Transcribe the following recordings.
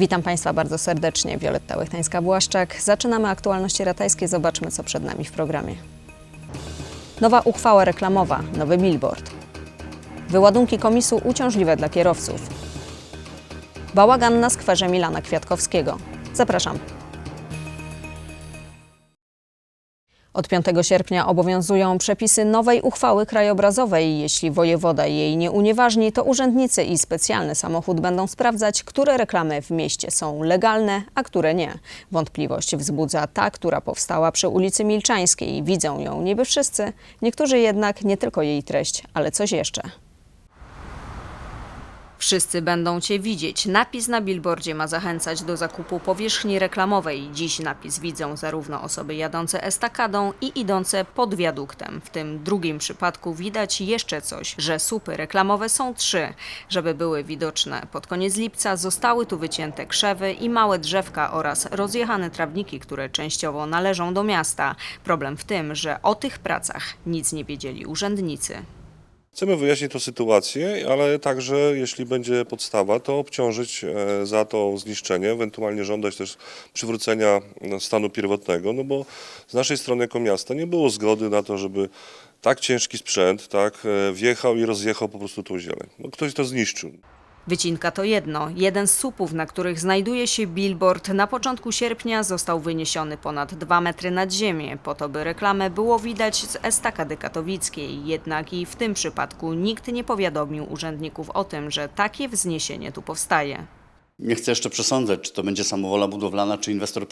Witam Państwa bardzo serdecznie. Wioletta Łechtańska-Błaszczak. Zaczynamy aktualności ratajskie. Zobaczmy, co przed nami w programie. Nowa uchwała reklamowa, nowy billboard. Wyładunki komisu uciążliwe dla kierowców. Bałagan na skwerze Milana Kwiatkowskiego. Zapraszam. Od 5 sierpnia obowiązują przepisy nowej uchwały krajobrazowej. Jeśli wojewoda jej nie unieważni, to urzędnicy i specjalny samochód będą sprawdzać, które reklamy w mieście są legalne, a które nie. Wątpliwość wzbudza ta, która powstała przy ulicy Milczańskiej. Widzą ją niby wszyscy, niektórzy jednak nie tylko jej treść, ale coś jeszcze. Wszyscy będą Cię widzieć. Napis na billboardzie ma zachęcać do zakupu powierzchni reklamowej. Dziś napis widzą zarówno osoby jadące estakadą i idące pod wiaduktem. W tym drugim przypadku widać jeszcze coś, że słupy reklamowe są trzy. Żeby były widoczne pod koniec lipca zostały tu wycięte krzewy i małe drzewka oraz rozjechane trawniki, które częściowo należą do miasta. Problem w tym, że o tych pracach nic nie wiedzieli urzędnicy. Chcemy wyjaśnić tę sytuację, ale także, jeśli będzie podstawa, to obciążyć e, za to zniszczenie, ewentualnie żądać też przywrócenia stanu pierwotnego, no bo z naszej strony jako miasta nie było zgody na to, żeby tak ciężki sprzęt tak e, wjechał i rozjechał po prostu tą zieleń. No, ktoś to zniszczył. Wycinka to jedno. Jeden z słupów, na których znajduje się billboard, na początku sierpnia został wyniesiony ponad 2 metry nad ziemię, po to by reklamę było widać z estakady katowickiej. Jednak i w tym przypadku nikt nie powiadomił urzędników o tym, że takie wzniesienie tu powstaje. Nie chcę jeszcze przesądzać, czy to będzie samowola budowlana, czy inwestor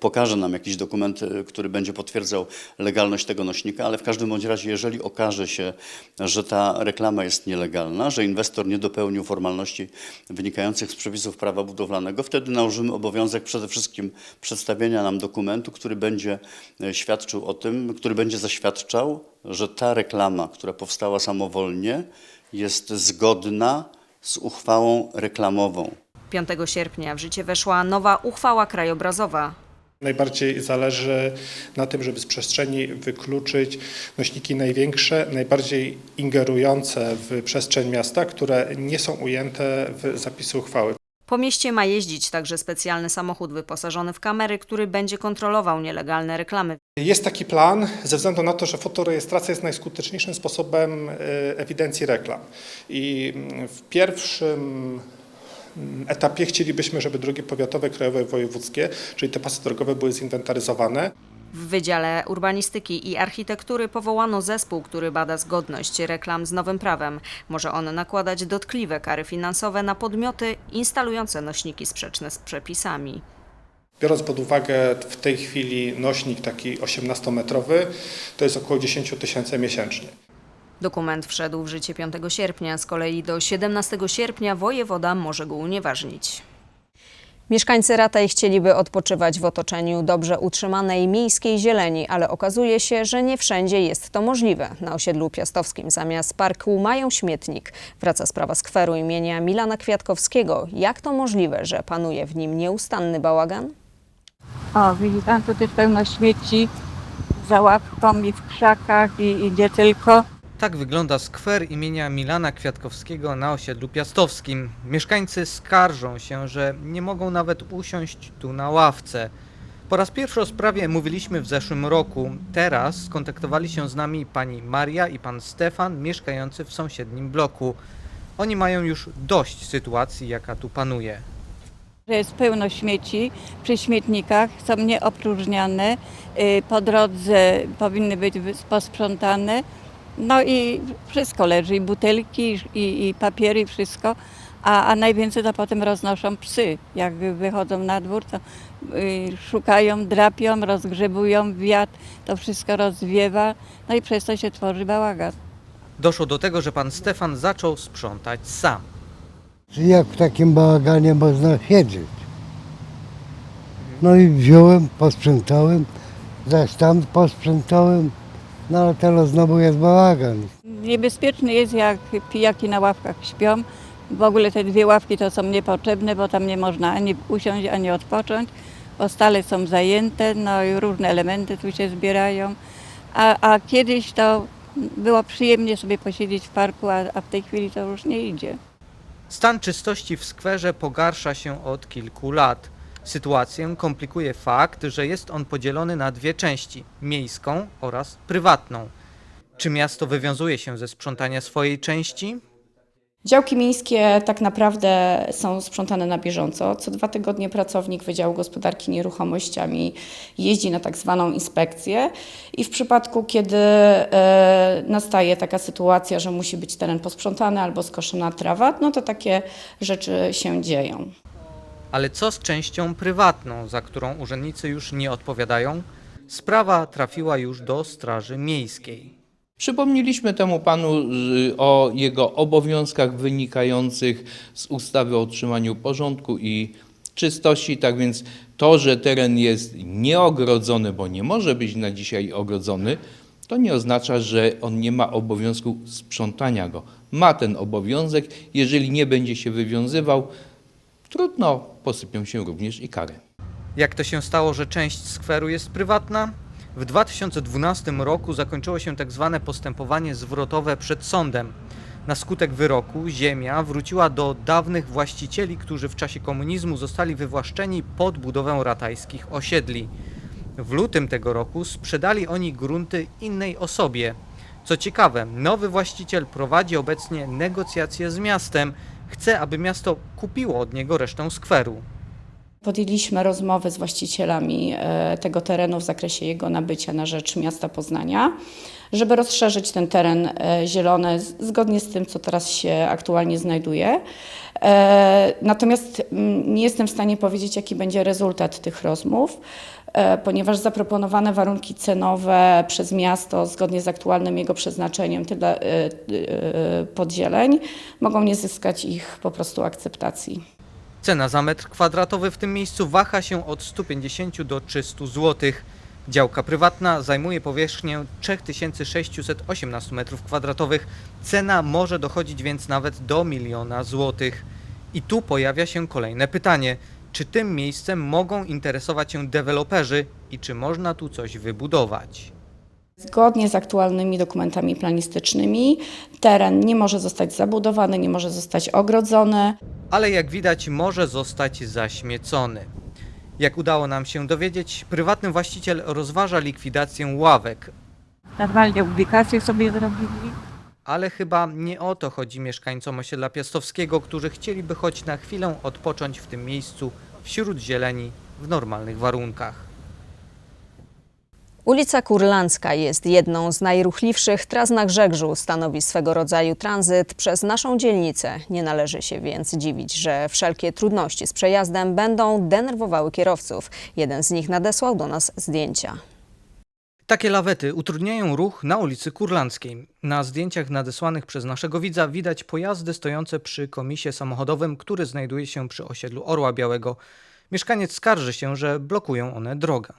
pokaże nam jakiś dokument, y, który będzie potwierdzał legalność tego nośnika, ale w każdym bądź razie, jeżeli okaże się, że ta reklama jest nielegalna, że inwestor nie dopełnił formalności wynikających z przepisów prawa budowlanego, wtedy nałożymy obowiązek przede wszystkim przedstawienia nam dokumentu, który będzie e, świadczył o tym, który będzie zaświadczał, że ta reklama, która powstała samowolnie, jest zgodna z uchwałą reklamową. 5 sierpnia w życie weszła nowa uchwała krajobrazowa. Najbardziej zależy na tym, żeby z przestrzeni wykluczyć nośniki największe, najbardziej ingerujące w przestrzeń miasta, które nie są ujęte w zapisy uchwały. Po mieście ma jeździć także specjalny samochód wyposażony w kamery, który będzie kontrolował nielegalne reklamy. Jest taki plan ze względu na to, że fotorejestracja jest najskuteczniejszym sposobem e, ewidencji reklam. I w pierwszym etapie chcielibyśmy, żeby drogi powiatowe, krajowe, wojewódzkie, czyli te pasy drogowe były zinwentaryzowane. W Wydziale Urbanistyki i Architektury powołano zespół, który bada zgodność reklam z nowym prawem. Może on nakładać dotkliwe kary finansowe na podmioty instalujące nośniki sprzeczne z przepisami. Biorąc pod uwagę w tej chwili nośnik taki 18-metrowy, to jest około 10 tysięcy miesięcznie. Dokument wszedł w życie 5 sierpnia, z kolei do 17 sierpnia wojewoda może go unieważnić. Mieszkańcy Rataj chcieliby odpoczywać w otoczeniu dobrze utrzymanej miejskiej zieleni, ale okazuje się, że nie wszędzie jest to możliwe. Na osiedlu piastowskim zamiast parku mają śmietnik. Wraca sprawa skweru imienia Milana Kwiatkowskiego. Jak to możliwe, że panuje w nim nieustanny bałagan? O, widzi pan, tu też pełno śmieci za i w krzakach i, i gdzie tylko. Tak wygląda skwer imienia Milana Kwiatkowskiego na osiedlu piastowskim. Mieszkańcy skarżą się, że nie mogą nawet usiąść tu na ławce. Po raz pierwszy o sprawie mówiliśmy w zeszłym roku. Teraz skontaktowali się z nami pani Maria i pan Stefan, mieszkający w sąsiednim bloku. Oni mają już dość sytuacji, jaka tu panuje. Jest pełno śmieci przy śmietnikach, są nieopróżniane, y, po drodze powinny być posprzątane. No i wszystko leży, i butelki, i, i papiery, i wszystko. A, a najwięcej to potem roznoszą psy. Jak wychodzą na dwór, to y, szukają, drapią, rozgrzebują wiatr, to wszystko rozwiewa. No i przez to się tworzy bałagan. Doszło do tego, że pan Stefan zaczął sprzątać sam. Że Jak w takim bałaganie można siedzieć? No i wziąłem, posprzątałem, zaś tam posprzątałem, no ale teraz znowu jest bałagan. Niebezpieczny jest, jak pijaki na ławkach śpią. W ogóle te dwie ławki to są niepotrzebne, bo tam nie można ani usiąść, ani odpocząć, bo stale są zajęte, no i różne elementy tu się zbierają. A, a kiedyś to było przyjemnie sobie posiedzieć w parku, a, a w tej chwili to już nie idzie. Stan czystości w skwerze pogarsza się od kilku lat. Sytuację komplikuje fakt, że jest on podzielony na dwie części miejską oraz prywatną. Czy miasto wywiązuje się ze sprzątania swojej części? Działki miejskie tak naprawdę są sprzątane na bieżąco. Co dwa tygodnie pracownik Wydziału Gospodarki Nieruchomościami jeździ na tak zwaną inspekcję i w przypadku, kiedy e, nastaje taka sytuacja, że musi być teren posprzątany albo skoszona trawa, no to takie rzeczy się dzieją. Ale co z częścią prywatną, za którą urzędnicy już nie odpowiadają? Sprawa trafiła już do Straży Miejskiej. Przypomnieliśmy temu panu y, o jego obowiązkach wynikających z ustawy o utrzymaniu porządku i czystości. Tak więc to, że teren jest nieogrodzony, bo nie może być na dzisiaj ogrodzony, to nie oznacza, że on nie ma obowiązku sprzątania go. Ma ten obowiązek. Jeżeli nie będzie się wywiązywał, trudno, posypią się również i kary. Jak to się stało, że część skweru jest prywatna? W 2012 roku zakończyło się tak zwane postępowanie zwrotowe przed sądem. Na skutek wyroku ziemia wróciła do dawnych właścicieli, którzy w czasie komunizmu zostali wywłaszczeni pod budowę ratajskich osiedli. W lutym tego roku sprzedali oni grunty innej osobie. Co ciekawe, nowy właściciel prowadzi obecnie negocjacje z miastem. Chce, aby miasto kupiło od niego resztę skweru. Podjęliśmy rozmowy z właścicielami e, tego terenu w zakresie jego nabycia na rzecz miasta Poznania, żeby rozszerzyć ten teren e, zielony zgodnie z tym, co teraz się aktualnie znajduje. E, Natomiast mm, nie jestem w stanie powiedzieć, jaki będzie rezultat tych rozmów, ponieważ zaproponowane warunki cenowe przez miasto, zgodnie z aktualnym jego przeznaczeniem tyle, e, e, podzieleń, mogą nie zyskać ich po prostu akceptacji. Cena za metr kwadratowy w tym miejscu waha się od 150 do 300 zł. Działka prywatna zajmuje powierzchnię 3618 m2. Cena może dochodzić więc nawet do miliona złotych. I tu pojawia się kolejne pytanie. Czy tym miejscem mogą interesować się deweloperzy i czy można tu coś wybudować? Zgodnie z aktualnymi dokumentami planistycznymi teren nie może zostać zabudowany, nie może zostać ogrodzony. ale jak widać może zostać zaśmiecony. Jak udało nam się dowiedzieć, prywatny właściciel rozważa likwidację ławek, Normalnie ubikację sobie zrobili. Ale chyba nie o to chodzi mieszkańcom osiedla Piastowskiego, którzy chcieliby choć na chwilę odpocząć w tym miejscu wśród zieleni w normalnych warunkach. Ulica Kurlandzka jest jedną z najruchliwszych tras na Grzegżu. Stanowi swego rodzaju tranzyt przez naszą dzielnicę. Nie należy się więc dziwić, że wszelkie trudności z przejazdem będą denerwowały kierowców. Jeden z nich nadesłał do nas zdjęcia. Takie lawety utrudniają ruch na ulicy Kurlandzkiej. Na zdjęciach nadesłanych przez naszego widza widać pojazdy stojące przy komisie samochodowym, który znajduje się przy osiedlu Orła Białego. Mieszkaniec skarży się, że blokują one drogę.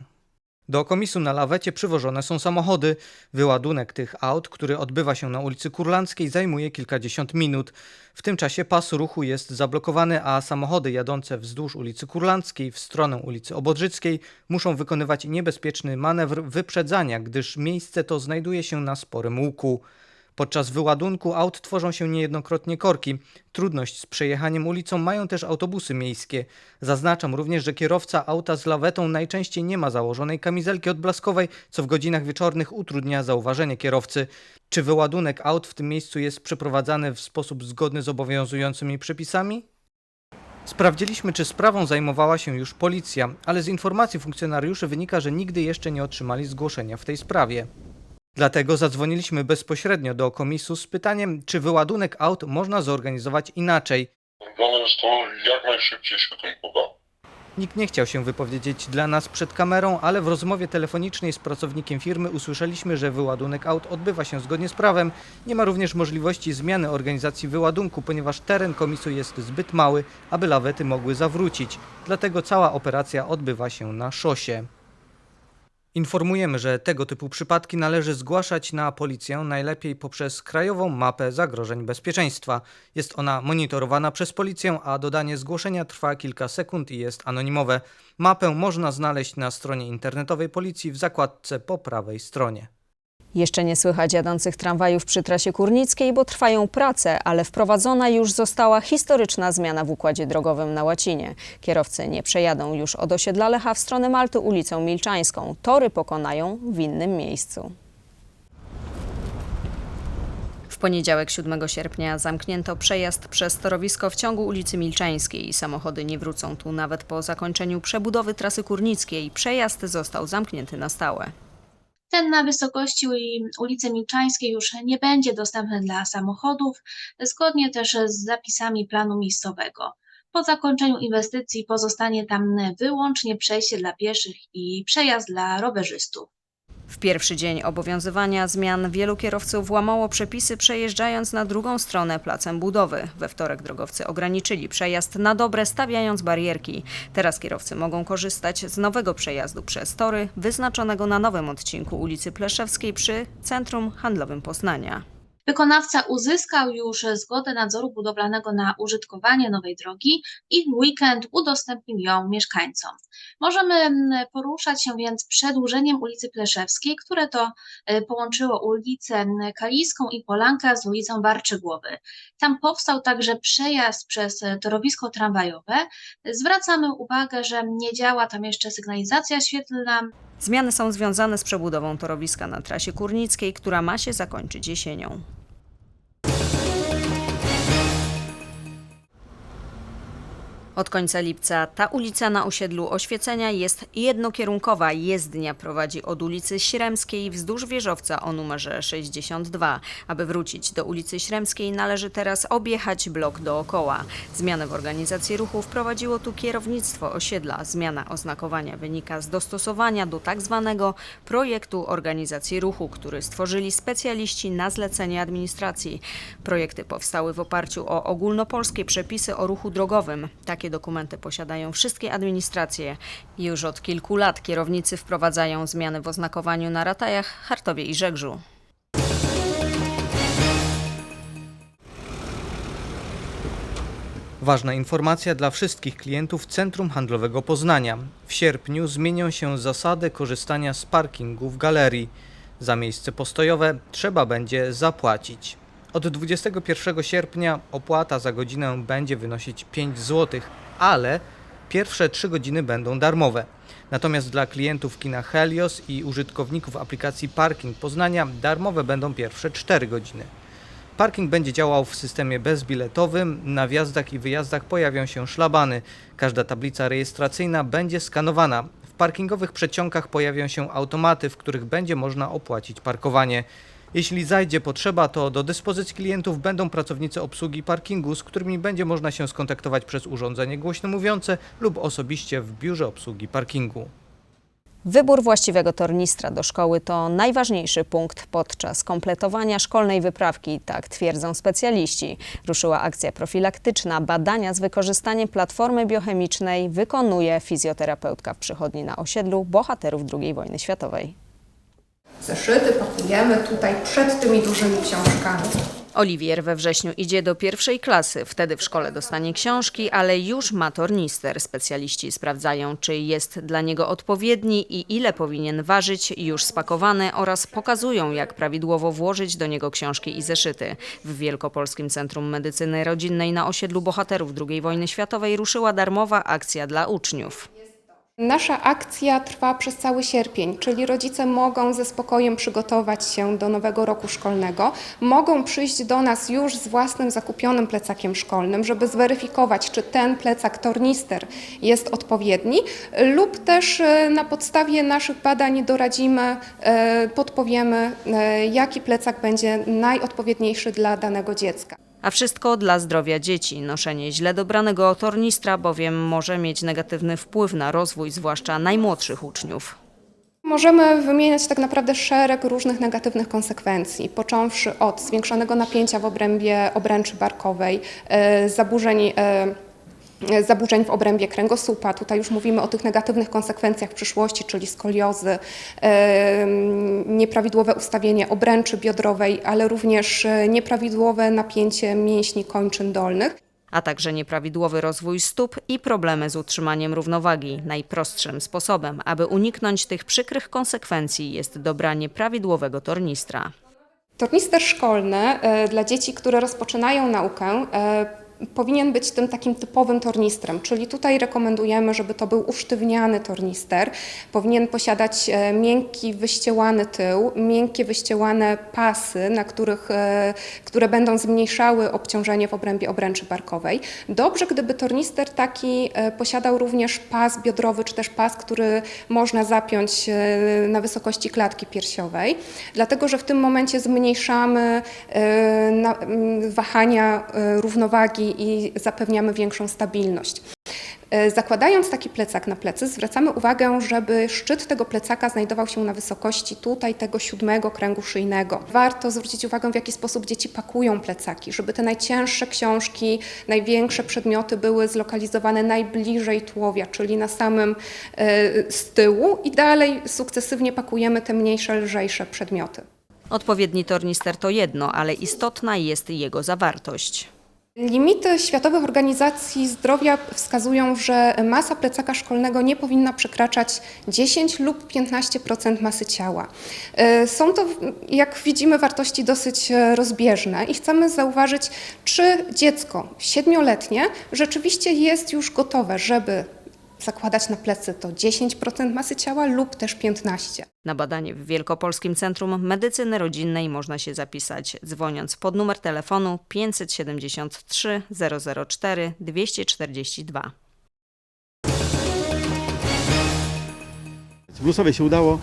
Do komisu na lawecie przywożone są samochody. Wyładunek tych aut, który odbywa się na ulicy Kurlandzkiej, zajmuje kilkadziesiąt minut. W tym czasie pas ruchu jest zablokowany, a samochody jadące wzdłuż ulicy Kurlandzkiej w stronę ulicy Obodrzyckiej muszą wykonywać niebezpieczny manewr wyprzedzania, gdyż miejsce to znajduje się na sporym łuku. Podczas wyładunku aut tworzą się niejednokrotnie korki. Trudność z przejechaniem ulicą mają też autobusy miejskie. Zaznaczam również, że kierowca auta z lawetą najczęściej nie ma założonej kamizelki odblaskowej, co w godzinach wieczornych utrudnia zauważenie kierowcy. Czy wyładunek aut w tym miejscu jest przeprowadzany w sposób zgodny z obowiązującymi przepisami? Sprawdziliśmy, czy sprawą zajmowała się już policja, ale z informacji funkcjonariuszy wynika, że nigdy jeszcze nie otrzymali zgłoszenia w tej sprawie. Dlatego zadzwoniliśmy bezpośrednio do komisu z pytaniem, czy wyładunek aut można zorganizować inaczej. Natomiast to jak najszybciej się tym uda. Nikt nie chciał się wypowiedzieć dla nas przed kamerą, ale w rozmowie telefonicznej z pracownikiem firmy usłyszeliśmy, że wyładunek aut odbywa się zgodnie z prawem. Nie ma również możliwości zmiany organizacji wyładunku, ponieważ teren komisu jest zbyt mały, aby lawety mogły zawrócić. Dlatego cała operacja odbywa się na szosie. Informujemy, że tego typu przypadki należy zgłaszać na policję najlepiej poprzez krajową mapę zagrożeń bezpieczeństwa. Jest ona monitorowana przez policję, a dodanie zgłoszenia trwa kilka sekund i jest anonimowe. Mapę można znaleźć na stronie internetowej policji w zakładce po prawej stronie. Jeszcze nie słychać jadących tramwajów przy trasie Kurnickiej, bo trwają prace, ale wprowadzona już została historyczna zmiana w układzie drogowym na Łacinie. Kierowcy nie przejadą już od osiedla Lecha w stronę Malty ulicą Milczańską. Tory pokonają w innym miejscu. W poniedziałek 7 sierpnia zamknięto przejazd przez torowisko w ciągu ulicy Milczańskiej. Samochody nie wrócą tu nawet po zakończeniu przebudowy trasy Kurnickiej. Przejazd został zamknięty na stałe. Ten na wysokości uli- ulicy Milczańskiej już nie będzie dostępny dla samochodów, zgodnie też z zapisami planu miejscowego. Po zakończeniu inwestycji pozostanie tam wyłącznie przejście dla pieszych i przejazd dla rowerzystów. W pierwszy dzień obowiązywania zmian wielu kierowców łamało przepisy przejeżdżając na drugą stronę placem budowy. We wtorek drogowcy ograniczyli przejazd na dobre stawiając barierki. Teraz kierowcy mogą korzystać z nowego przejazdu przez tory wyznaczonego na nowym odcinku ulicy Pleszewskiej przy Centrum Handlowym Poznania. Wykonawca uzyskał już zgodę nadzoru budowlanego na użytkowanie nowej drogi i w weekend udostępnił ją mieszkańcom. Możemy mm, poruszać się więc przedłużeniem ulicy Pleszewskiej, które to e, połączyło ulicę mm, Kaliską i Polankę z ulicą Barczygłowy. Tam powstał także przejazd przez e, torowisko tramwajowe. Zwracamy uwagę, że nie działa tam jeszcze sygnalizacja świetlna, Zmiany są związane z przebudową torowiska na trasie Kurnickiej, która ma się zakończyć jesienią. Od końca lipca ta ulica na osiedlu Oświecenia jest jednokierunkowa. Jezdnia prowadzi od ulicy Śremskiej wzdłuż wieżowca o numerze 62. Aby wrócić do ulicy Śremskiej należy teraz objechać blok dookoła. Zmianę w organizacji ruchu wprowadziło tu kierownictwo osiedla. Zmiana oznakowania wynika z dostosowania do tak zwanego projektu organizacji ruchu, który stworzyli specjaliści na zlecenie administracji. Projekty powstały w oparciu o ogólnopolskie przepisy o ruchu drogowym. Takie dokumenty posiadają wszystkie administracje. Już od kilku lat kierownicy wprowadzają zmiany w oznakowaniu na ratajach, Hartowie i Żegrzu. Ważna informacja dla wszystkich klientów Centrum Handlowego Poznania. W sierpniu zmienią się zasady korzystania z parkingu w galerii. Za miejsce postojowe trzeba będzie zapłacić. Od 21 sierpnia opłata za godzinę będzie wynosić 5 zł, ale pierwsze 3 godziny będą darmowe. Natomiast dla klientów kina Helios i użytkowników aplikacji Parking Poznania darmowe będą pierwsze 4 godziny. Parking będzie działał w systemie bezbiletowym. Na wjazdach i wyjazdach pojawią się szlabany. Każda tablica rejestracyjna będzie skanowana. W parkingowych przeciągach pojawią się automaty, w których będzie można opłacić parkowanie. Jeśli zajdzie potrzeba, to do dyspozycji klientów będą pracownicy obsługi parkingu, z którymi będzie można się skontaktować przez urządzenie głośno mówiące lub osobiście w biurze obsługi parkingu. Wybór właściwego tornistra do szkoły to najważniejszy punkt podczas kompletowania szkolnej wyprawki, tak twierdzą specjaliści. Ruszyła akcja profilaktyczna. Badania z wykorzystaniem platformy biochemicznej wykonuje fizjoterapeutka w przychodni na osiedlu bohaterów II wojny światowej. Zeszyty pakujemy tutaj przed tymi dużymi książkami. Oliwier we wrześniu idzie do pierwszej klasy. Wtedy w szkole dostanie książki, ale już ma tornister. Specjaliści sprawdzają, czy jest dla niego odpowiedni i ile powinien ważyć, już spakowany oraz pokazują, jak prawidłowo włożyć do niego książki i zeszyty. W Wielkopolskim Centrum Medycyny Rodzinnej na osiedlu bohaterów II wojny światowej ruszyła darmowa akcja dla uczniów. Nasza akcja trwa przez cały sierpień, czyli rodzice mogą ze spokojem przygotować się do nowego roku szkolnego, mogą przyjść do nas już z własnym zakupionym plecakiem szkolnym, żeby zweryfikować, czy ten plecak tornister jest odpowiedni, lub też e, na podstawie naszych badań doradzimy, e, podpowiemy, e, jaki plecak będzie najodpowiedniejszy dla danego dziecka. A wszystko dla zdrowia dzieci. Noszenie źle dobranego tornistra bowiem może mieć negatywny wpływ na rozwój, zwłaszcza najmłodszych uczniów. Możemy wymieniać tak naprawdę szereg różnych negatywnych konsekwencji, począwszy od zwiększonego napięcia w obrębie obręczy barkowej, e, zaburzeń, e, zaburzeń w obrębie kręgosłupa. Tutaj już mówimy o tych negatywnych konsekwencjach w przyszłości, czyli skoliozy, nieprawidłowe ustawienie obręczy biodrowej, ale również e, nieprawidłowe napięcie mięśni kończyn dolnych. a także nieprawidłowy rozwój stóp i problemy z utrzymaniem równowagi. Najprostszym sposobem, aby uniknąć tych przykrych konsekwencji jest dobranie prawidłowego tornistra. Tornister szkolny e, dla dzieci, które rozpoczynają naukę, e, powinien być tym takim typowym tornistrem, czyli tutaj rekomendujemy, żeby to był usztywniany tornister. Powinien posiadać e, miękki, wyściełany tył, miękkie, wyściełane pasy, na których, e, które będą zmniejszały obciążenie w obrębie obręczy barkowej. Dobrze, gdyby tornister taki e, posiadał również pas biodrowy, czy też pas, który można zapiąć na wysokości klatki piersiowej, dlatego że w tym momencie zmniejszamy wahania równowagi i zapewniamy większą stabilność. E, Zakładając taki plecak na plecy, zwracamy uwagę, żeby szczyt tego plecaka znajdował się na wysokości tutaj tego siódmego kręgu szyjnego. Warto zwrócić uwagę, w jaki sposób dzieci pakują plecaki, żeby te najcięższe książki, największe przedmioty były zlokalizowane najbliżej tułowia, czyli na samym e, z tyłu i dalej sukcesywnie pakujemy te mniejsze, lżejsze przedmioty. Odpowiedni tornister to jedno, ale istotna jest jego zawartość. Limity Światowych Organizacji Zdrowia wskazują, że masa plecaka szkolnego nie powinna przekraczać 10 lub 15% masy ciała. E, Są to, jak widzimy, wartości dosyć e, rozbieżne i chcemy zauważyć, czy dziecko siedmioletnie rzeczywiście jest już gotowe, żeby zakładać na plecy to 10% masy ciała lub też 15%. Na badanie w Wielkopolskim Centrum Medycyny Rodzinnej można się zapisać dzwoniąc pod numer telefonu 573 004 242. W Głosowie się udało,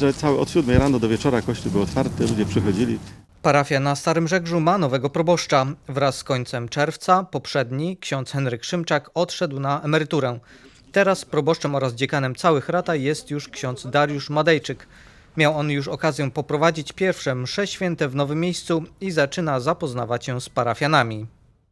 że cały od 7 rano do wieczora kościół był otwarty, ludzie przychodzili. Parafia na Starym Żegrzu ma nowego proboszcza. Wraz z końcem czerwca poprzedni, ksiądz Henryk Szymczak, odszedł na emeryturę. Teraz proboszczem oraz dziekanem całych rata jest już ksiądz Dariusz Madejczyk. Miał on już okazję poprowadzić pierwsze msze święte w nowym miejscu i zaczyna zapoznawać się z parafianami.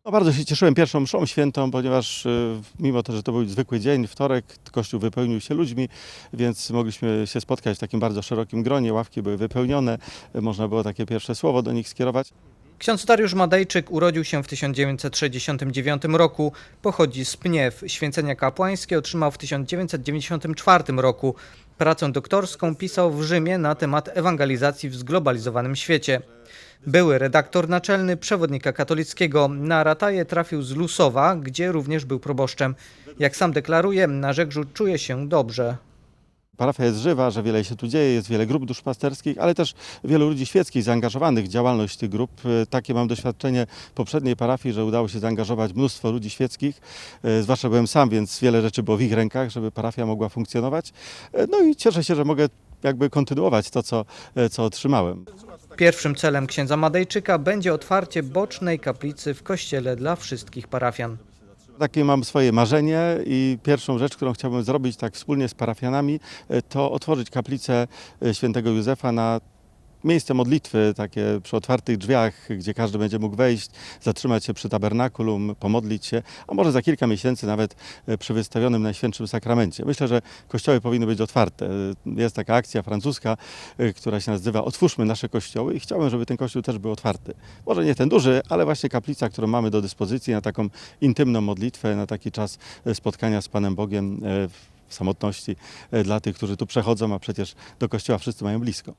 No, bardzo się cieszyłem pierwszą mszą świętą, ponieważ y, mimo to, że to był zwykły dzień, wtorek, kościół wypełnił się ludźmi, więc mogliśmy się spotkać w takim bardzo szerokim gronie, ławki były wypełnione, można było takie pierwsze słowo do nich skierować. Ksiądz Dariusz Madejczyk urodził się w 1969 roku, pochodzi z Pniew. Święcenia kapłańskie otrzymał w 1994 roku. Pracę doktorską pisał w Rzymie na temat ewangelizacji w zglobalizowanym świecie. Były redaktor naczelny przewodnika katolickiego. Na Rataje trafił z Lusowa, gdzie również był proboszczem. Jak sam deklaruje, na Żegrzu czuje się dobrze. Parafia jest żywa, że wiele się tu dzieje, jest wiele grup duszpasterskich, ale też wielu ludzi świeckich zaangażowanych w działalność tych grup. Y, Takie mam doświadczenie poprzedniej parafii, że udało się zaangażować mnóstwo ludzi świeckich, y, zwłaszcza byłem sam, więc wiele rzeczy było w ich rękach, żeby parafia mogła funkcjonować. Y, No i cieszę się, że mogę jakby kontynuować to, co, co otrzymałem. Pierwszym celem księdza Madejczyka będzie otwarcie bocznej kaplicy w kościele dla wszystkich parafian. Takie mam swoje marzenie i pierwszą rzecz, którą chciałbym zrobić tak wspólnie z parafianami, y, to otworzyć kaplicę y, świętego Józefa na miejsce modlitwy, takie przy otwartych drzwiach, gdzie każdy będzie mógł wejść, zatrzymać się przy tabernakulum, pomodlić się, a może za kilka miesięcy nawet y, przy wystawionym Najświętszym Sakramencie. Myślę, że kościoły powinny być otwarte. Y, Jest taka akcja francuska, y, która się nazywa Otwórzmy nasze kościoły i chciałbym, żeby ten kościół też był otwarty. Może nie ten duży, ale właśnie kaplica, którą mamy do dyspozycji na taką intymną modlitwę, na taki czas spotkania z Panem Bogiem w samotności dla tych, którzy tu przechodzą, a przecież do kościoła wszyscy mają blisko.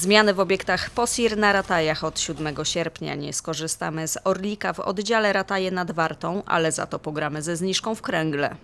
Zmiany w obiektach POSIR na Ratajach od 7 sierpnia. Nie skorzystamy z Orlika w oddziale Rataje nad Wartą, ale za to pogramy ze zniżką w kręgle.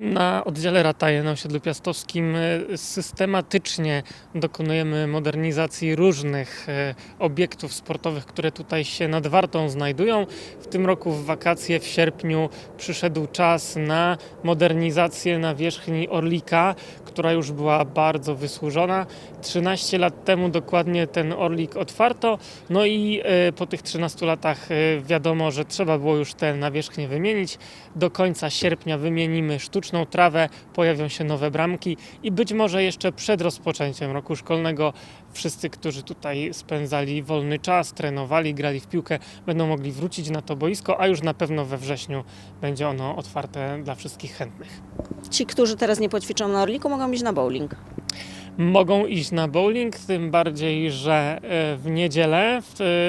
Na oddziale Rataje na osiedlu piastowskim e, systematycznie dokonujemy modernizacji różnych e, obiektów sportowych, które tutaj się nad Wartą znajdują. W tym roku w wakacje w sierpniu przyszedł czas na modernizację nawierzchni Orlika, która już była bardzo wysłużona. 13 lat temu dokładnie ten Orlik otwarto, no i e, po tych 13 latach wiadomo, że trzeba było już tę nawierzchnię wymienić. Do końca sierpnia wymienimy sztuczną trawę, pojawią się nowe bramki i być może jeszcze przed rozpoczęciem roku szkolnego wszyscy, którzy tutaj spędzali wolny czas, trenowali, grali w piłkę, będą mogli wrócić na to boisko, a już na pewno we wrześniu będzie ono otwarte dla wszystkich chętnych. Ci, którzy teraz nie poćwiczą na Orliku, mogą iść na bowling. Mogą iść na bowling, tym bardziej, że e, w niedzielę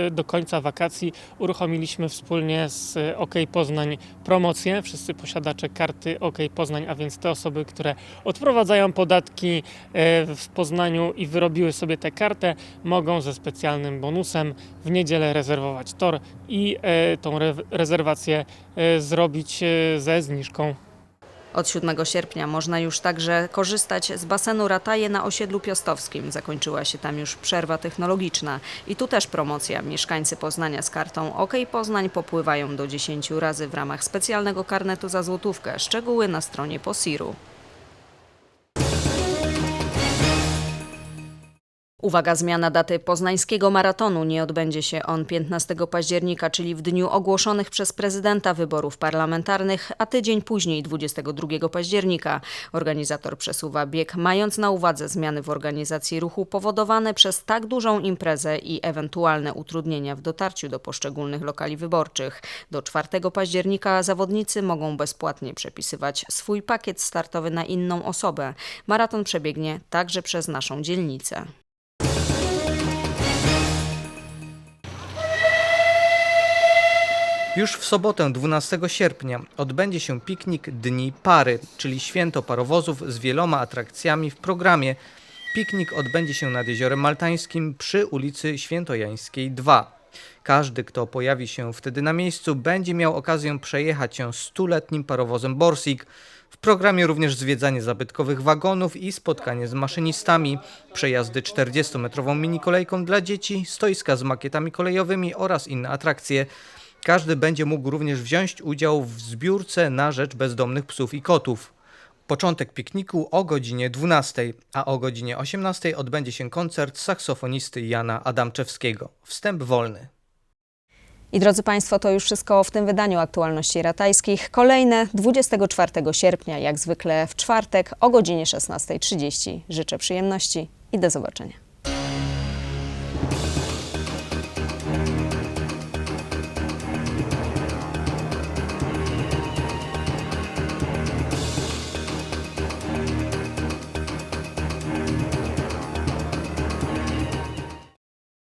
e, do końca wakacji uruchomiliśmy wspólnie z e, OK Poznań promocję. Wszyscy posiadacze karty OK Poznań, a więc te osoby, które odprowadzają podatki w Poznaniu i wyrobiły sobie tę kartę, mogą ze specjalnym bonusem w niedzielę rezerwować tor i tą re rezerwację zrobić ze zniżką. Od 7 sierpnia można już także korzystać z basenu Rataje na osiedlu Piastowskim. Zakończyła się tam już przerwa technologiczna. I tu też promocja. Mieszkańcy Poznania z kartą OK Poznań popływają do 10 razy w ramach specjalnego karnetu za złotówkę. Szczegóły na stronie Posiru. Uwaga, zmiana daty poznańskiego maratonu. Nie odbędzie się on 15 października, czyli w dniu ogłoszonych przez prezydenta wyborów parlamentarnych, a tydzień później, 22 października. Organizator przesuwa bieg, mając na uwadze zmiany w organizacji ruchu powodowane przez tak dużą imprezę i ewentualne utrudnienia w dotarciu do poszczególnych lokali wyborczych. Do 4 października zawodnicy mogą bezpłatnie przepisywać swój pakiet startowy na inną osobę. Maraton przebiegnie także przez naszą dzielnicę. Już w sobotę 12 sierpnia odbędzie się piknik Dni Pary, czyli święto parowozów z wieloma atrakcjami w programie. Piknik odbędzie się nad Jeziorem Maltańskim przy ulicy Świętojańskiej 2. Każdy, kto pojawi się wtedy na miejscu, będzie miał okazję przejechać się stuletnim parowozem Borsig. W programie również zwiedzanie zabytkowych wagonów i spotkanie z maszynistami, przejazdy 40-metrową minikolejką dla dzieci, stoiska z makietami kolejowymi oraz inne atrakcje. Każdy będzie mógł również wziąć udział w zbiórce na rzecz bezdomnych psów i kotów. Początek pikniku o godzinie 12, a o godzinie 18 odbędzie się koncert saksofonisty Jana Adamczewskiego. Wstęp wolny. I drodzy Państwo, to już wszystko w tym wydaniu aktualności ratajskich. Kolejne 24 sierpnia, jak zwykle w czwartek o godzinie 16.30. Życzę przyjemności i do zobaczenia.